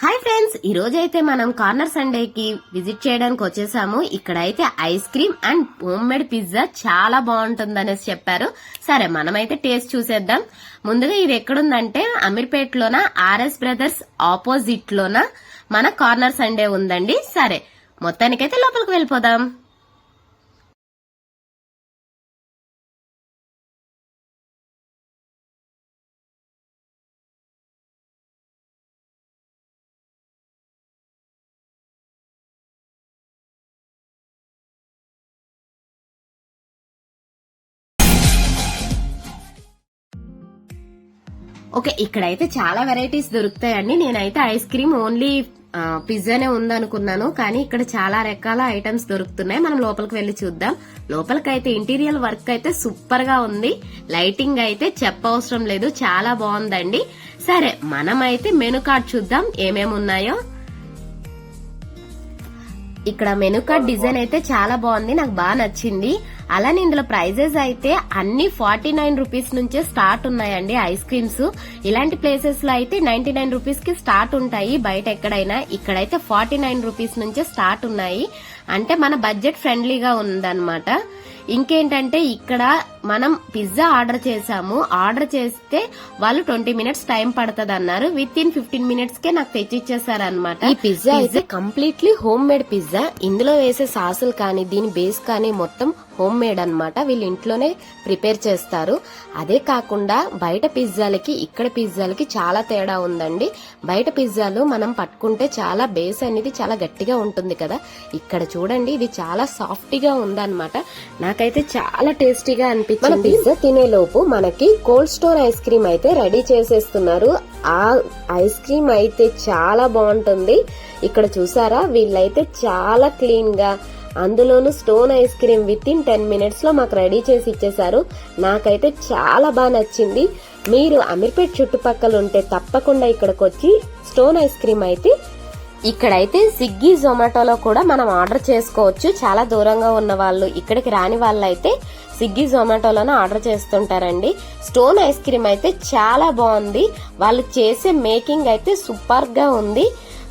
Hi friends ఈ రోజు అయితే మనం కార్నర్ సండేకి విజిట్ చేయడానికి వచ్చేసాము. ఇక్కడైతే ice cream and home made pizza చాలా బాగుంటుంది అనేసి చెప్పారు. సరే మనమైతే టేస్ట్ చూసేద్దాం. ముందుగా ఇది ఎక్కడుందంటే అమీర్పేట్లోన ఆర్ఎస్ బ్రదర్స్ ఆపోజిట్ లోన మన కార్నర్ సండే ఉందండి. సరే మొత్తానికైతే లోపలికి వెళ్ళిపోదాం. ఓకే ఇక్కడైతే చాలా వెరైటీస్ దొరుకుతాయండి. నేనైతే ఐస్ క్రీమ్ ఓన్లీ పిజ్జానే ఉందనుకున్నాను. కానీ ఇక్కడ చాలా రకాల ఐటమ్స్ దొరుకుతున్నాయి. మనం లోపలికి వెళ్ళి చూద్దాం. లోపలికైతే ఇంటీరియర్ వర్క్ అయితే సూపర్గా ఉంది. లైటింగ్ అయితే చెప్పవసరం లేదు. చాలా బాగుందండి. సరే మనమైతే మెనూ కార్డ్ చూద్దాం. ఏమేమి ఉన్నాయో. ఇక్కడ మెనూ కార్డ్ డిజైన్ అయితే చాలా బాగుంది. నాకు బాగా నచ్చింది. అలానే ఇందులో ప్రైజెస్ అయితే అన్ని ఫార్టీ నైన్ రూపీస్ నుంచే స్టార్ట్ ఉన్నాయండి ఐస్ క్రీమ్స్. ఇలాంటి ప్లేసెస్లో అయితే నైన్టీ నైన్ రూపీస్కి స్టార్ట్ ఉంటాయి. బయట ఎక్కడైనా ఇక్కడైతే ఫార్టీ నైన్ రూపీస్ నుంచే స్టార్ట్ ఉన్నాయి. అంటే మన బడ్జెట్ ఫ్రెండ్లీగా ఉందన్నమాట. ఇంకేంటంటే ఇక్కడ మనం పిజ్జా ఆర్డర్ చేసాము ఆర్డర్ చేస్తే వాళ్ళు ట్వంటీ మినిట్స్ టైం పడుతుంది అన్నారు విత్ ఇన్ ఫిఫ్టీన్ మినిట్స్ కే నాకు తెచ్చిచ్చేసారు అనమాట ఈ పిజ్జా అయితే కంప్లీట్లీ హోమ్ మేడ్ పిజ్జా. ఇందులో వేసే సాసులు కానీ దీని బేస్ కానీ మొత్తం హోమ్ మేడ్ అన్నమాట. వీళ్ళు ఇంట్లోనే ప్రిపేర్ చేస్తారు. అదే కాకుండా బయట పిజ్జాలకి ఇక్కడ పిజ్జాలకి చాలా తేడా ఉందండి. బయట పిజ్జాలు మనం పట్టుకుంటే చాలా బేస్ అనేది చాలా గట్టిగా ఉంటుంది కదా. ఇక్కడ చూడండి ఇది చాలా సాఫ్ట్గా ఉందన్నమాట నాకైతే చాలా టేస్టీగా అనిపించింది. పిజ్జా తినేలోపు మనకి కోల్డ్ స్టోన్ ఐస్ క్రీమ్ అయితే రెడీ చేసేస్తున్నారు. ఆ ఐస్ క్రీమ్ అయితే చాలా బాగుంటుంది. ఇక్కడ చూసారా? వీళ్ళైతే చాలా క్లీన్గా అందులోను Stone ice cream within ten మినిట్స్లో మాకు రెడీ చేసి ఇచ్చేసారు నాకైతే చాలా బాగా నచ్చింది. మీరు అమీర్పేట్ చుట్టుపక్కల ఉంటే తప్పకుండా ఇక్కడికి వచ్చి స్టోన్ ఐస్ క్రీమ్ అయితే ఇక్కడైతే స్విగ్గీ జొమాటోలో కూడా మనం ఆర్డర్ చేసుకోవచ్చు. చాలా దూరంగా ఉన్న వాళ్ళు ఇక్కడికి రాని వాళ్ళు అయితే స్విగ్గీ జొమాటోలోనే ఆర్డర్ చేస్తుంటారండి. స్టోన్ ఐస్ క్రీమ్ అయితే చాలా బాగుంది. వాళ్ళు చేసే మేకింగ్ అయితే సూపర్గా ఉంది.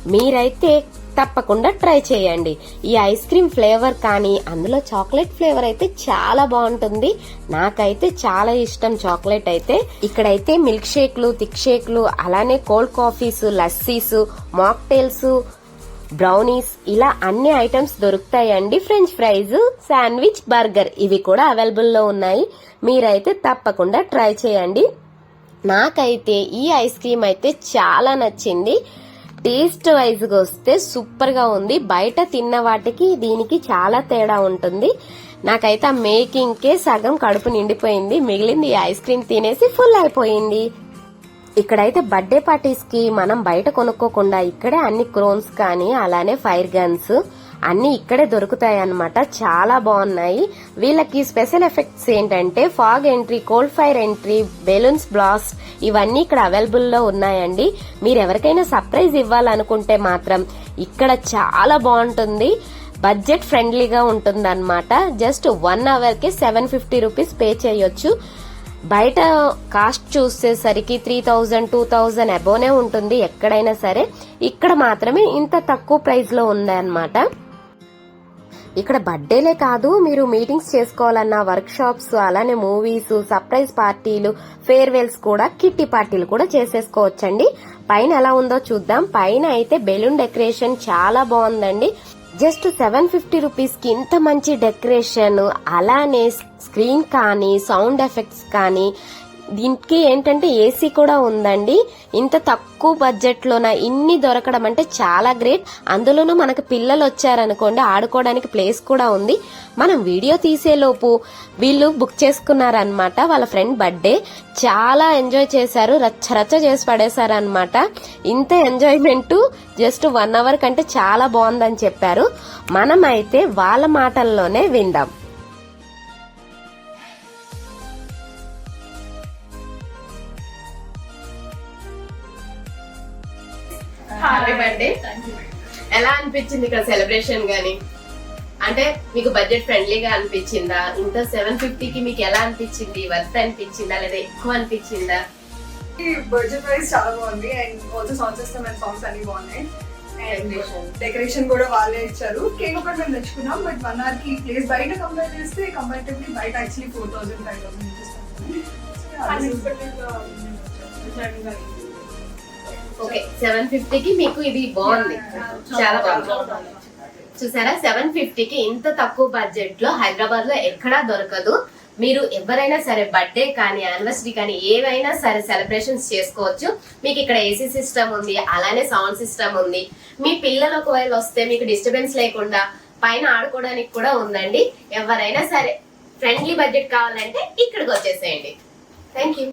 మీరైతే తప్పకుండా ట్రై చేయండి. ఈ ఐస్ క్రీమ్ ఫ్లేవర్ కానీ అందులో చాక్లెట్ ఫ్లేవర్ అయితే చాలా బాగుంటుంది. నాకైతే చాలా ఇష్టం చాక్లెట్ అయితే. ఇక్కడైతే మిల్క్ షేక్లు థిక్ షేక్లు అలానే cold coffees lassis mocktails brownies ఇలా అన్ని ఐటమ్స్ దొరుకుతాయండి. ఫ్రెంచ్ ఫ్రైజ్ శాండ్విచ్ బర్గర్ ఇవి కూడా అవైలబుల్లో ఉన్నాయి. మీరైతే తప్పకుండా ట్రై చేయండి. నాకైతే ఈ ఐస్ క్రీమ్ అయితే చాలా నచ్చింది. టేస్ట్ వైజ్గా వస్తే సూపర్గా ఉంది. బయట తిన్న వాటికి దీనికి చాలా తేడా ఉంటుంది. నాకైతే ఆ మేకింగ్కే సగం కడుపు నిండిపోయింది. మిగిలింది ఐస్ క్రీమ్ తినేసి ఫుల్ అయిపోయింది. ఇక్కడైతే బర్త్డే పార్టీస్కి మనం బయట కొనుక్కోకుండా ఇక్కడే అన్ని క్రోన్స్ కానీ అలానే ఫైర్ గన్స్ అన్నీ ఇక్కడే దొరుకుతాయి అన్నమాట చాలా బాగున్నాయి. వీళ్ళకి స్పెషల్ ఎఫెక్ట్స్ ఏంటంటే fog entry cold fire entry balloons blast ఇవన్నీ ఇక్కడ అవైలబుల్లో ఉన్నాయండి. మీరు ఎవరికైనా సర్ప్రైజ్ ఇవ్వాలనుకుంటే మాత్రం ఇక్కడ చాలా బాగుంటుంది. బడ్జెట్ ఫ్రెండ్లీగా ఉంటుందన్నమాట. జస్ట్ వన్ అవర్కి సెవెన్ ఫిఫ్టీ రూపీస్ పే చేయొచ్చు. బయట కాస్ట్ చూసేసరికి త్రీ థౌజండ్ టూ థౌజండ్ అబోనే ఉంటుంది ఎక్కడైనా సరే. ఇక్కడ మాత్రమే ఇంత తక్కువ ప్రైస్లో ఉందన్నమాట. ఇక్కడ బర్త్డేలే కాదు మీరు మీటింగ్స్ చేసుకోవాలన్నా వర్క్ షాప్స్ అలానే మూవీస్ సర్ప్రైజ్ పార్టీలు ఫేర్వెల్స్ కూడా కిట్టి పార్టీలు కూడా చేసేసుకోవచ్చండి. పైన ఎలా ఉందో చూద్దాం. పైన అయితే బెలూన్ డెకరేషన్ చాలా బాగుందండి. జస్ట్ సెవెన్ ఫిఫ్టీ రూపీస్కి ఇంత మంచి డెకరేషన్ అలానే స్క్రీన్ కానీ సౌండ్ ఎఫెక్ట్స్ కానీ దీనికి ఏంటంటే ఏసీ కూడా ఉందండి. ఇంత తక్కువ బడ్జెట్ లోన ఇన్ని దొరకడం అంటే చాలా గ్రేట్ అందులోనూ మనకు పిల్లలు వచ్చారనుకోండి ఆడుకోవడానికి ప్లేస్ కూడా ఉంది. మనం వీడియో తీసేలోపు వీళ్ళు బుక్ చేసుకున్నారనమాట వాళ్ళ ఫ్రెండ్ బర్త్డే చాలా ఎంజాయ్ చేశారు రచ్చ రచ్చ చేసి పడేశారనమాట ఇంత ఎంజాయ్మెంట్ జస్ట్ వన్ అవర్ కంటే చాలా బాగుందని చెప్పారు. మనమైతే వాళ్ళ మాటల్లోనే విందాం. బర్త్డే ఎలా అనిపించింది ఇక్కడ సెలబ్రేషన్ గాని? అంటే మీకు బడ్జెట్ ఫ్రెండ్లీగా అనిపించిందా? ఇంత సెవెన్ ఫిఫ్టీకి మీకు ఎలా అనిపించింది? వర్త్ అనిపించిందా? లేదా ఎక్కువ అనిపించిందా? బడ్జెట్ ప్రైస్ చాలా బాగుంది. And also sound system and songs అన్ని బాగున్నాయి. అండ్. డెకరేషన్ కూడా వాళ్ళే ఇచ్చారు. కేక్ ఒకటి మేము తెచ్చుకున్నాం. బట్ వన్ అవర్కి ప్లేస్ బయట కంపేర్ చేస్తే కంపారిటివ్లీ బయట actually four thousand five thousand okay seven ఫిఫ్టీకి మీకు ఇది బాగుంది. చాలా బాగుంది. చూసారా? సెవెన్ ఫిఫ్టీకి ఇంత తక్కువ బడ్జెట్లో హైదరాబాద్లో ఎక్కడా దొరకదు. మీరు ఎవరైనా సరే బర్త్డే కానీ యానివర్సరీ కానీ ఏవైనా సరే సెలబ్రేషన్స్ చేసుకోవచ్చు. మీకు ఇక్కడ ఏసీ సిస్టమ్ ఉంది అలానే సౌండ్ సిస్టమ్ ఉంది. మీ పిల్లలు ఒకవేళ వస్తే మీకు డిస్టర్బెన్స్ లేకుండా పైన ఆడుకోవడానికి కూడా ఉందండి. ఎవరైనా సరే ఫ్రెండ్లీ బడ్జెట్ కావాలంటే ఇక్కడికి వచ్చేసేయండి. Thank you